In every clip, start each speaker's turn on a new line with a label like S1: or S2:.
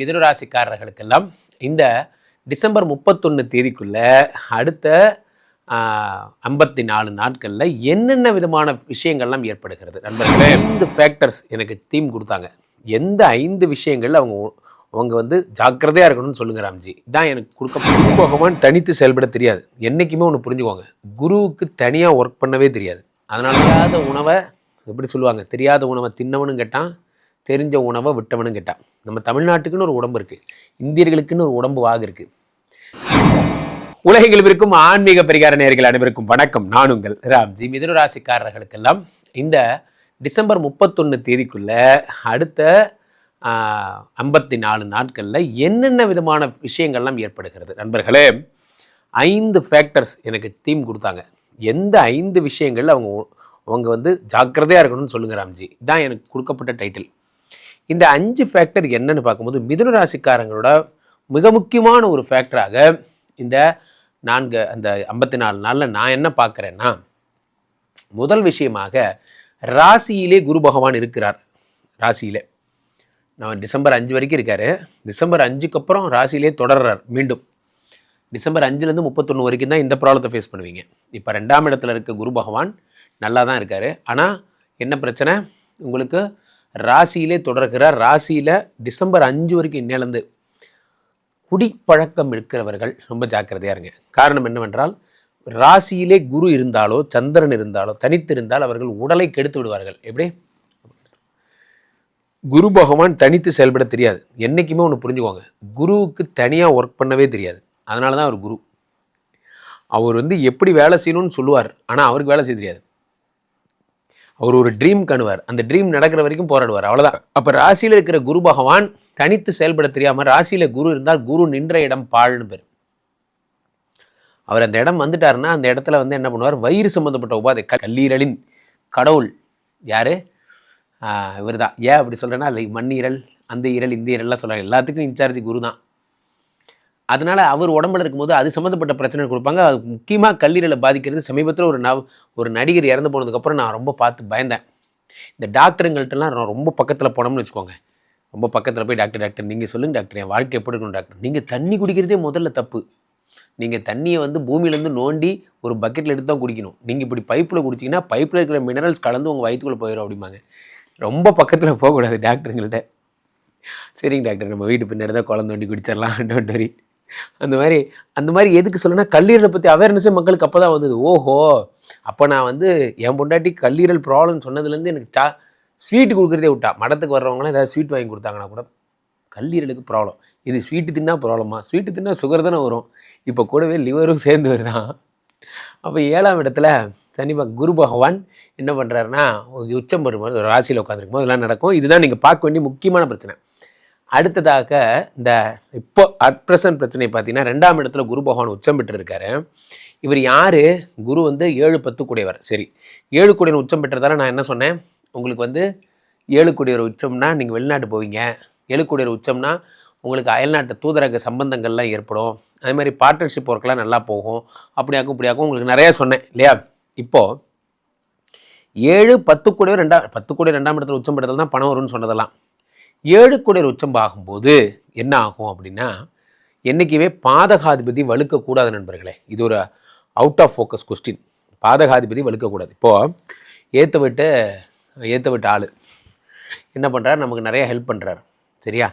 S1: மிதனராசிக்காரர்களுக்கெல்லாம் இந்த டிசம்பர் முப்பத்தொன்று தேதிக்குள்ளே அடுத்த ஐம்பத்தி நாலு நாட்களில் என்னென்ன விதமான விஷயங்கள்லாம் ஏற்படுகிறது? நண்பர்களே ஐந்து ஃபேக்டர்ஸ் எனக்கு டீம் கொடுத்தாங்க. எந்த ஐந்து விஷயங்கள் அவங்க அவங்க வந்து ஜாக்கிரதையாக இருக்கணும்னு சொல்லுங்க ராம்ஜி. இதான் எனக்கு கொடுக்க பகவான் தனித்து செயல்பட தெரியாது. என்றைக்குமே ஒன்று புரிஞ்சுக்கோங்க. குருவுக்கு தனியாக ஒர்க் பண்ணவே தெரியாது. அதனால தெரியாத உணவை எப்படி சொல்லுவாங்க தெரியாத உணவை தின்னவனும் கேட்டான். தெரிஞ்ச உணவை விட்டவனும் கேட்டான். நம்ம தமிழ்நாட்டுக்குன்னு ஒரு உடம்பு இருக்குது இந்தியர்களுக்குன்னு ஒரு உடம்பு வாகு இருக்குது உலகில் இருக்கும் ஆன்மீக பரிகார நேர்கள் அனைவருக்கும் வணக்கம். நான் உங்கள் ராம்ஜி. மிதுன ராசிக்காரர்களுக்கெல்லாம் இந்த டிசம்பர் முப்பத்தொன்று தேதிக்குள்ள அடுத்த ஐம்பத்தி நாலு நாட்களில் என்னென்ன விதமான விஷயங்கள்லாம் ஏற்படுகிறது? நண்பர்களே ஐந்து ஃபேக்டர்ஸ் எனக்கு டீம் கொடுத்தாங்க. எந்த ஐந்து விஷயங்கள் அவங்க அவங்க வந்து ஜாக்கிரதையாக இருக்கணும்னு சொல்லுங்க ராம்ஜி. தான் எனக்கு கொடுக்கப்பட்ட டைட்டில் இந்த அஞ்சு ஃபேக்டர் என்னன்னு பார்க்கும்போது மிதுன ராசிக்காரங்களோட மிக முக்கியமான ஒரு ஃபேக்டராக இந்த நான்கு அந்த ஐம்பத்தி நாலு நாளில் நான் என்ன பார்க்குறேன்னா முதல் விஷயமாக ராசியிலே குரு பகவான் இருக்கிறார். ராசியிலே. நான் டிசம்பர் அஞ்சு வரைக்கும் இருக்கார். டிசம்பர் அஞ்சுக்கு அப்புறம் ராசியிலே தொடர்றார் மீண்டும். டிசம்பர் அஞ்சுலேருந்து முப்பத்தொன்று வரைக்கும் தான் இந்த ப்ராப்ளத்தை ஃபேஸ் பண்ணுவீங்க. இப்போ ரெண்டாம் இடத்துல இருக்க குரு பகவான் நல்லா தான் இருக்கார். ஆனால் என்ன பிரச்சனை? உங்களுக்கு ராசியிலே தொடர்கிறார். ராசியில் டிசம்பர் அஞ்சு வரைக்கும் இன்னிலேருந்து குடிப்பழக்கம் இருக்கிறவர்கள் ரொம்ப ஜாக்கிரதையாக இருங்க. காரணம் என்னவென்றால் ராசியிலே குரு இருந்தாலோ சந்திரன் இருந்தாலோ தனித்திருந்தால் அவர்கள் உடலை கெடுத்து விடுவார்கள். எப்படி? குரு பகவான் தனித்து செயல்பட தெரியாது. என்றைக்குமே ஒன்று புரிஞ்சுக்கோங்க. குருவுக்கு தனியாக ஒர்க் பண்ணவே தெரியாது. அதனால தான் அவர் குரு. அவர் வந்து எப்படி வேலை செய்யணும்னு சொல்லுவார். ஆனால் அவருக்கு வேலை செய்ய தெரியாது. அவர் ஒரு ட்ரீம் கணுவார். அந்த ட்ரீம் நடக்கிற வரைக்கும் போராடுவார். அவ்வளோதான் அப்போ ராசியில் இருக்கிற குரு பகவான் தனித்து செயல்பட தெரியாமல் ராசியில் குரு இருந்தால் குரு நின்ற இடம் பாழ்னு பேர். அவர் அந்த இடம் வந்துட்டாருன்னா அந்த இடத்துல வந்து என்ன பண்ணுவார்? வயிறு சம்மந்தப்பட்ட உபாதை. கல்லீரலின் கடவுள் யார்? இவர் தான் ஏன் அப்படி சொல்கிறேன்னா மண்ணீரல் அந்த ஈரல் இந்த ஈரல்லாம் சொல்கிறாங்க எல்லாத்துக்கும் இன்சார்ஜ் குரு தான் அதனால் அவர் உடம்புல இருக்கும்போது அது சம்மந்தப்பட்ட பிரச்சனை கொடுப்பாங்க. அது முக்கியமாக கல்லீரலை பாதிக்கிறது சமீபத்தில் ஒரு நவ் ஒரு நடிகர் இறந்து போனதுக்கப்புறம் நான் ரொம்ப பார்த்து பயந்தேன். இந்த டாக்டருங்கள்ட்டலாம் ரொம்ப பக்கத்தில் போனோம்னு வச்சுக்கோங்க. ரொம்ப பக்கத்தில் போய் டாக்டர் டாக்டர் நீங்கள் சொல்லுங்கள் டாக்டர். என் வாழ்க்கை எப்படி இருக்கணும் டாக்டர்? நீங்கள் தண்ணி குடிக்கிறதே முதல்ல தப்பு. நீங்கள் தண்ணியை வந்து பூமியிலேருந்து நோண்டி ஒரு பக்கெட்டில் எடுத்து தான் குடிக்கணும். நீங்கள் இப்படி பைப்பில் குடிச்சிங்கன்னா பைப்பில் இருக்கிற மினரல்ஸ் கலந்து உங்கள் வயிற்றுக்குள்ளே போயிடும் அப்படிம்பாங்க. ரொம்ப பக்கத்தில் போகக்கூடாது டாக்டருங்கள்ட்ட. சரிங்க டாக்டர் நம்ம வீட்டு பின்னாடி தான் குழந்தை வண்டி குடிச்சிடலாம். டோன்ட் வரி அந்த மாதிரி அந்த மாதிரி எதுக்கு சொல்லுன்னா கல்லீரலை பற்றி அவேர்னஸே மக்களுக்கு அப்போ தான் வந்தது. ஓஹோ! அப்போ நான் வந்து என் பொண்டாட்டி கல்லீரல் ப்ராப்ளம் சொன்னதுலேருந்து எனக்கு சா ஸ்வீட்டு கொடுக்குறதே விட்டா. மடத்துக்கு வர்றவங்களாம் ஏதாவது ஸ்வீட் வாங்கி கொடுத்தாங்கன்னா கூட கல்லீரலுக்கு ப்ராப்ளம் இது ஸ்வீட்டு தின்னா ப்ராப்ளமா ஸ்வீட்டு தின்னா சுகர் தானே வரும். இப்போ கூடவே லிவரும் சேர்ந்து வருதான் அப்போ ஏழாம் இடத்துல சனி குரு பகவான் என்ன பண்ணுறாருன்னா உச்சம் வரும்போது ராசியில் உட்காந்துருக்கும் போது இதெல்லாம் நடக்கும். இதுதான் நீங்கள் பார்க்க வேண்டிய முக்கியமான பிரச்சனை. அடுத்ததாக இந்த இப்போ அட் பிரசன்ட் பிரச்சனை பார்த்தீங்கன்னா ரெண்டாம் இடத்துல குரு பகவான் உச்சம் பெற்றிருக்காரு. இவர் யார்? குரு வந்து ஏழு பத்து கூடியவர். சரி ஏழு கூடியவர் உச்சம் பெற்றதால நான் என்ன சொன்னேன்? உங்களுக்கு வந்து ஏழு கூடியவர் உச்சம்னா நீங்கள் வெளிநாட்டு போவீங்க. ஏழு கூடியவர் உச்சம்னா உங்களுக்கு அயல்நாட்டு தூதரக சம்பந்தங்கள்லாம் ஏற்படும். அதே மாதிரி பார்ட்னர்ஷிப் ஒர்க்கெலாம் நல்லா போகும். அப்படியாக்கும் இப்படியாக்கும் உங்களுக்கு நிறையா சொன்னேன் இல்லையா? இப்போது ஏழு பத்து கூடியவர் ரெண்டாம் பத்து கூடிய ரெண்டாம் இடத்துல உச்சம் பெற்றதால் தான் பணம் வரும்னு சொன்னதெல்லாம். ஏழு குடையர் உச்சம் ஆகும்போது என்ன ஆகும் அப்படின்னா என்றைக்குமே பாதகாதிபதி வலுக்கக்கூடாது நண்பர்களே. இது ஒரு அவுட் ஆஃப் ஃபோக்கஸ் கொஸ்டின் பாதகாதிபதி வலுக்கக்கூடாது. இப்போது ஏற்ற விட்டு ஏற்ற விட்டு ஆள் என்ன பண்ணுறாரு நமக்கு நிறையா ஹெல்ப் பண்ணுறாரு சரியா?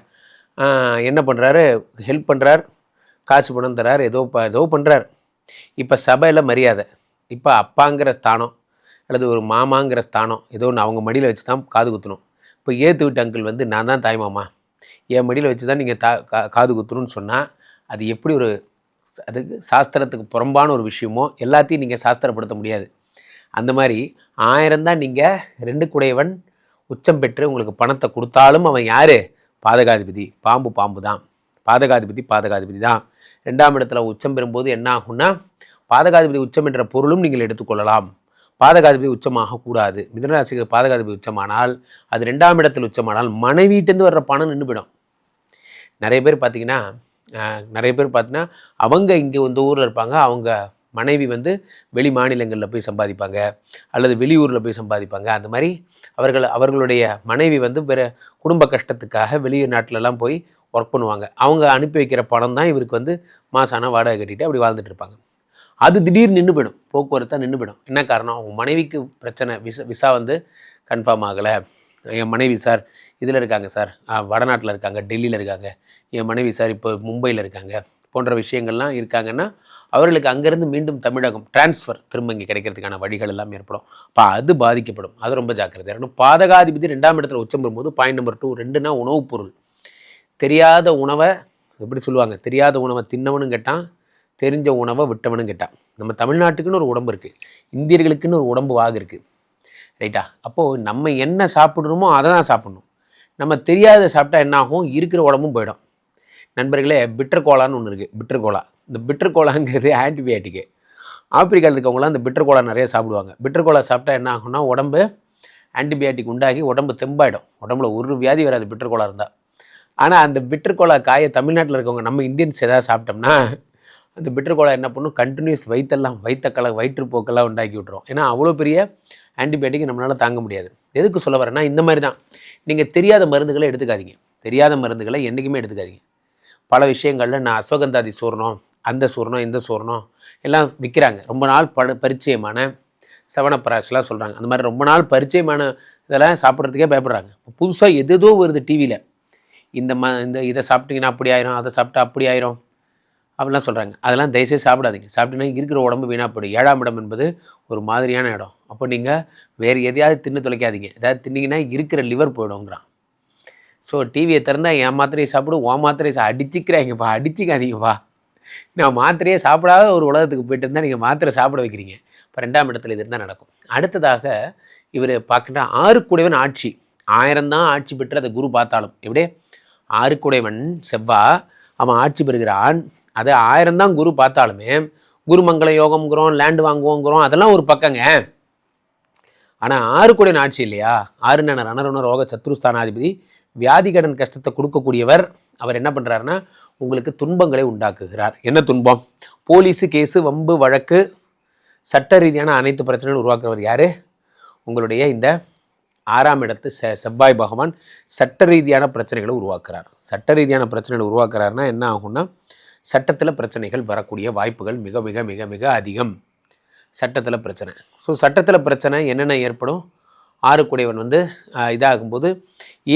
S1: என்ன பண்ணுறாரு ஹெல்ப் பண்ணுறார் காசு பணம் தர்றார் ஏதோ ப ஏதோ பண்ணுறார் இப்போ சபையில் மரியாதை. இப்போ அப்பாங்கிற ஸ்தானம் அல்லது ஒரு மாமாங்கிற ஸ்தானம் ஏதோ ஒன்று அவங்க மடியில் வச்சு தான் காது குத்தணும். இப்போ ஏற்று விட்டு அங்கிள் வந்து நான் தான் தாய்மாமா என் மடியில் வச்சு தான் நீங்கள் தா கா காது குத்துணுன்னு சொன்னால் அது எப்படி ஒரு அதுக்கு சாஸ்திரத்துக்கு புறம்பான ஒரு விஷயமோ எல்லாத்தையும் நீங்கள் சாஸ்திரப்படுத்த முடியாது. அந்த மாதிரி ஆயிரம் தான் நீங்கள் ரெண்டு குடையவன் உச்சம் பெற்று உங்களுக்கு பணத்தை கொடுத்தாலும் அவன் யார்? பாதகாதிபதி. பாம்பு பாம்பு தான். பாதகாதிபதி பாதகாதிபதி தான். ரெண்டாம் இடத்துல உச்சம் பெறும்போது என்ன ஆகும்னா பாதகாதிபதி உச்சம் என்ற பொருளும் நீங்கள் எடுத்துக்கொள்ளலாம். பாதகாதிபதி உச்சமாக கூடாது மிதனராசிக்கு பாதகாதிபதி உச்சமானால் அது ரெண்டாம் இடத்தில் உச்சமானால் மனைவீட்டேருந்து வர்ற பணம் நின்றுவிடும் நிறைய பேர் பார்த்தீங்கன்னா நிறைய பேர் பார்த்தீங்கன்னா அவங்க இங்கே இந்த ஊரில் இருப்பாங்க. அவங்க மனைவி வந்து வெளி மாநிலங்களில் போய் சம்பாதிப்பாங்க. அல்லது வெளியூரில் போய் சம்பாதிப்பாங்க. அந்த மாதிரி அவர்கள் அவர்களுடைய மனைவி வந்து பிற குடும்ப கஷ்டத்துக்காக வெளியூர் நாட்டிலலாம் போய் ஒர்க் பண்ணுவாங்க. அவங்க அனுப்பி வைக்கிற பணம் தான் இவருக்கு வந்து மாசான வாடகை கட்டிட்டு அப்படி வாழ்ந்துட்டு இருப்பாங்க. அது திடீர் நின்று போயிடும் போக்குவரத்தாக நின்று போயிடும் என்ன காரணம்? அவங்க மனைவிக்கு பிரச்சனை விசா விசா வந்து கன்ஃபார்ம் ஆகலை. என் மனைவி சார் இதில் இருக்காங்க சார். வடநாட்டில் இருக்காங்க டெல்லியில் இருக்காங்க. என் மனைவி சார் இப்போ மும்பையில் இருக்காங்க. போன்ற விஷயங்கள்லாம் இருக்காங்கன்னா அவர்களுக்கு அங்கேருந்து மீண்டும் தமிழகம் டிரான்ஸ்ஃபர் திரும்ப இங்கே கிடைக்கிறதுக்கான வழிகள் எல்லாம் ஏற்படும். அப்போ அது பாதிக்கப்படும். அது ரொம்ப ஜாக்கிரதையாக இருக்கணும். பாதகாதிபதி ரெண்டாம் இடத்துல உச்சம் பெறும்போது பாயிண்ட் நம்பர் டூ ரெண்டுனா உணவுப் பொருள். தெரியாத உணவை எப்படி சொல்லுவாங்க? தெரியாத உணவை தின்னவனும் கேட்டான் தெரிஞ்ச உணவை விட்டவனும் கேட்டான். நம்ம தமிழ்நாட்டுக்குன்னு ஒரு உடம்பு இருக்குது இந்தியர்களுக்குன்னு ஒரு உடம்பு வாகு இருக்குது ரைட்டா அப்போது நம்ம என்ன சாப்பிட்றோமோ அதை தான் சாப்பிட்ணும். நம்ம தெரியாத சாப்பிட்டா என்ன ஆகும்? இருக்கிற உடம்பும் போயிடும். நண்பர்களே பிட்டர் கோலான்னு ஒன்று இருக்குது பிட்டர் கோலா இந்த பிட்டர் கோலாங்கிறது ஆன்டிபயாட்டிக்கு ஆப்பிரிக்காவில் இருக்கவங்களாம் அந்த பிட்டர் கோலா நிறைய சாப்பிடுவாங்க. பிட்டர் கோலா சாப்பிட்டா என்ன ஆகும்னா உடம்பு ஆன்டிபயாட்டிக் உண்டாகி உடம்பு தெம்பாயிடும். உடம்புல ஒரு வியாதி வராது பிட்டர் கோலா இருந்தால் ஆனால் அந்த பிட்டர் கோலா காயை தமிழ்நாட்டில் இருக்கவங்க நம்ம இந்தியன்ஸ் எதாவது சாப்பிட்டோம்னா அந்த பிட்டர் கோலா என்ன பண்ணும்? கண்டினியூஸ் வயிற்றெல்லாம் வயிற்றுக்கலை வயிற்றுப்போக்கெல்லாம் உண்டாக்கி விட்ரும் ஏன்னா அவ்வளோ பெரிய ஆன்டிபயோட்டிக் நம்மளால் தாங்க முடியாது. எதுக்கு சொல்ல வரேன்னா இந்த மாதிரி தான். நீங்கள் தெரியாத மருந்துகளை எடுத்துக்காதீங்க. தெரியாத மருந்துகளை என்றைக்குமே எடுத்துக்காதீங்க. பல விஷயங்களில் நான் அஸ்வகந்தாதி சூர்ணம் அந்த சூர்ணம் இந்த சூர்ணம் எல்லாம் விற்கிறாங்க ரொம்ப நாள் ப பரிச்சயமான சவணப்பராசெலாம் சொல்கிறாங்க அந்த மாதிரி ரொம்ப நாள் பரிச்சயமான இதெல்லாம் சாப்பிட்றதுக்கே பயப்படுறாங்க. புதுசாக எதோ வருது டிவியில் இந்த ம இந்த இதை சாப்பிட்டீங்கன்னா அப்படி ஆயிரும் அதை சாப்பிட்டா அப்படி ஆயிரும். அப்படிலாம் சொல்கிறாங்க அதெல்லாம் தயவுசெய்து சாப்பிடாதீங்க. சாப்பிட்டீங்கன்னா இருக்கிற உடம்பு வீணாக போயிடும். ஏழாம் இடம் என்பது ஒரு மாதிரியான இடம். அப்போ நீங்கள் வேறு எதையாவது தின்னு தொலைக்காதீங்க. ஏதாவது தின்னிங்கன்னா இருக்கிற லிவர் போயிடுங்கிறான் ஸோ டிவியை திறந்தால் என் மாத்திரையை சாப்பிடு உன் மாத்திரையை சா அடிச்சிக்கிறாங்கப்பா அடிச்சிக்காதீங்கப்பா நான் மாத்திரையே சாப்பிடாத ஒரு உலகத்துக்கு போயிட்டு இருந்தால் நீங்கள் மாத்திரை சாப்பிட வைக்கிறீங்க. இப்போ ரெண்டாம் இடத்துல இது இருந்தால் நடக்கும். அடுத்ததாக இவர் பார்க்கின்ற ஆறுக்குடையவன் ஆட்சி. ஆயிரம் தான் ஆட்சி பெற்று அதை குரு பார்த்தாலும். எப்படியே ஆறுக்குடையவன் செவ்வா அவன் ஆட்சி பெறுகிறான். அதை ஆயிரம் தான் குரு பார்த்தாலுமே குருமங்கள யோகம்ங்கிறோம் லேண்டு வாங்குவோங்கிறோம் அதெல்லாம் ஒரு பக்கங்க. ஆனால் ஆறு கூட ஆட்சி இல்லையா? ஆறு நான் ரணருண ரோக சத்ருஸ்தானாதிபதி வியாதி கடன் கஷ்டத்தை கொடுக்கக்கூடியவர் அவர் என்ன பண்ணுறாருன்னா உங்களுக்கு துன்பங்களை உண்டாக்குகிறார். என்ன துன்பம்? போலீஸு கேஸு வம்பு வழக்கு சட்ட ரீதியான அனைத்து பிரச்சனைகளும் உருவாக்குறவர் யார்? உங்களுடைய இந்த ஆறாம் இடத்து செ செவ்வாய் பகவான் சட்ட ரீதியான பிரச்சனைகளை உருவாக்குறார். சட்ட ரீதியான பிரச்சனைகளை உருவாக்குறாருனா என்ன ஆகும்னா சட்டத்தில் பிரச்சனைகள் வரக்கூடிய வாய்ப்புகள் மிக மிக மிக மிக அதிகம். சட்டத்தில் பிரச்சனை. ஸோ சட்டத்தில் பிரச்சனை என்னென்ன ஏற்படும்? ஆறுக்குடையவன் வந்து இதாகும்போது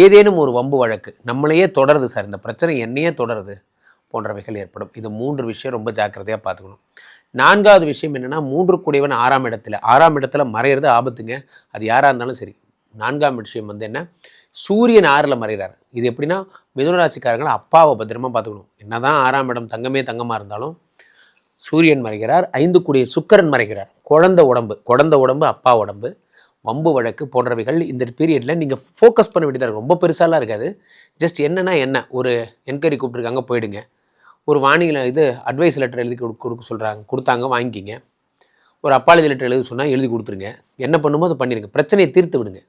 S1: ஏதேனும் ஒரு வம்பு வழக்கு நம்மளையே தொடருது சார். இந்த பிரச்சனை என்னையே தொடருது போன்றவைகள் ஏற்படும். இது மூன்று விஷயம் ரொம்ப ஜாக்கிரதையாக பார்த்துக்கணும். நான்காவது விஷயம் என்னென்னா மூன்று குடைவன் ஆறாம் இடத்துல. ஆறாம் இடத்துல மறையிறது ஆபத்துங்க. அது யாராக இருந்தாலும் சரி. நான்காம் விஷயம் வந்து என்ன? சூரியன் ஆறில் மறைகிறார். இது எப்படின்னா மிதுன ராசிக்காரங்களை அப்பாவை பத்திரமா பார்த்துக்கணும். என்னதான் ஆறாம் இடம் தங்கமே தங்கமாக இருந்தாலும் சூரியன் மறைகிறார். ஐந்து கூடிய சுக்கரன் மறைகிறார். குழந்த உடம்பு குழந்த உடம்பு அப்பா உடம்பு வம்பு வழக்கு போன்றவைகள் இந்த பீரியடில் நீங்கள் ஃபோக்கஸ் பண்ண வேண்டியதாக ரொம்ப பெருசாலாம் இருக்காது. ஜஸ்ட் என்னென்னா என்ன? ஒரு என்கொயரி கூப்பிட்ருக்காங்க போயிடுங்க. ஒரு வாணியில் இது அட்வைஸ் லெட்டர் எழுதி கொடு கொடுக்க சொல்கிறாங்க கொடுத்தாங்க வாங்கிக்கிங்க. ஒரு அப்பாலஜி லெட்டர் எழுதி சொன்னால் எழுதி கொடுத்துருங்க. என்ன பண்ணுமோ அதை பண்ணிடுங்க பிரச்சனையை தீர்த்து விடுங்க.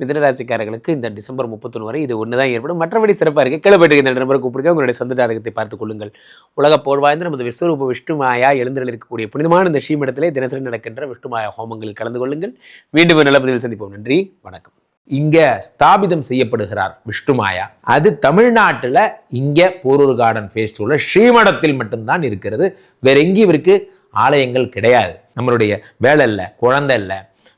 S1: மிதனராசிக்காரர்களுக்கு இந்த டிசம்பர் முப்பத்தொன்று வரை இது ஒன்று தான் ஏற்படும். மற்றபடி சிறப்பாக இருக்குது கிளப்பட்டுக்கு இந்த நம்பரை கூப்பிடுங்க உங்களுடைய சொந்த ஜாதகத்தை பார்த்துக் கொள்ளுங்கள். உலக போர்வாய்ந்த நமது விஸ்வரூப விஷ்ணுமாயா எழுந்திரல் இருக்கக்கூடிய புனிதமான இந்த ஸ்ரீமடத்திலே தினசரி நடக்கின்ற விஷ்ணுமாயா ஹோமங்களில் கலந்து கொள்ளுங்கள். மீண்டும் ஒரு சந்திப்போம். நன்றி. வணக்கம். இங்க ஸ்தாபிதம் செய்யப்படுகிறார் விஷ்ணுமாயா அது தமிழ்நாட்டில் இங்கே போரூர் கார்டன் ஃபேஸ்டிவலில் ஸ்ரீமடத்தில் மட்டும்தான் இருக்கிறது. வேற எங்கேயும் இவருக்கு ஆலயங்கள் கிடையாது. நம்மளுடைய வேலை இல்லை குழந்தை இல்லை